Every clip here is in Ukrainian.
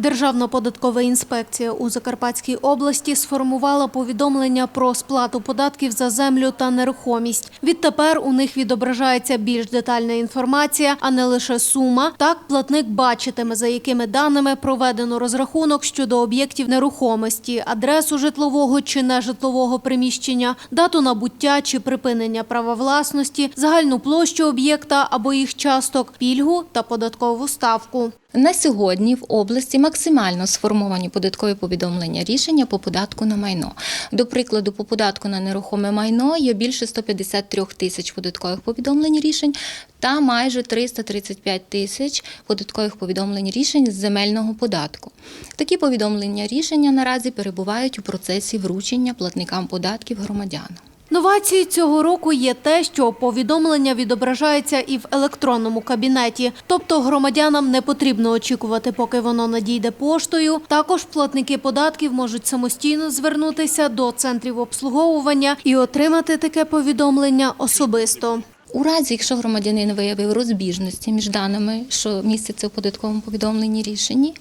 Державна податкова інспекція у Закарпатській області сформувала повідомлення про сплату податків за землю та нерухомість. Відтепер у них відображається більш детальна інформація, а не лише сума. Так платник бачитиме, за якими даними проведено розрахунок щодо об'єктів нерухомості, адресу житлового чи нежитлового приміщення, дату набуття чи припинення права власності, загальну площу об'єкта або їх часток, пільгу та податкову ставку. На сьогодні в області максимально сформовані податкові повідомлення рішення по податку на майно. До прикладу, по податку на нерухоме майно є більше 153 тисяч податкових повідомлень рішень та майже 335 тисяч податкових повідомлень рішень з земельного податку. Такі повідомлення рішення наразі перебувають у процесі вручення платникам податків громадянам. Новацією цього року є те, що повідомлення відображається і в електронному кабінеті, тобто громадянам не потрібно очікувати, поки воно надійде поштою. Також платники податків можуть самостійно звернутися до центрів обслуговування і отримати таке повідомлення особисто. У разі, якщо громадянин виявив розбіжності між даними, що містяться у податковому повідомленні рішенні,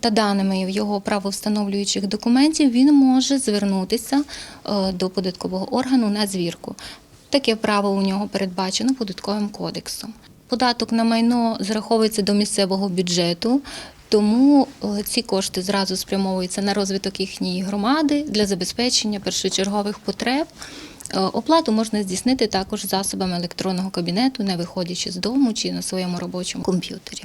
та даними його правовстановлюючих документів, він може звернутися е, до податкового органу на звірку. Таке право у нього передбачено податковим кодексом. Податок на майно зараховується до місцевого бюджету. Тому е, ці кошти зразу спрямовуються на розвиток їхньої громади для забезпечення першочергових потреб. Е, Оплату можна здійснити також засобами електронного кабінету, не виходячи з дому чи на своєму робочому комп'ютері.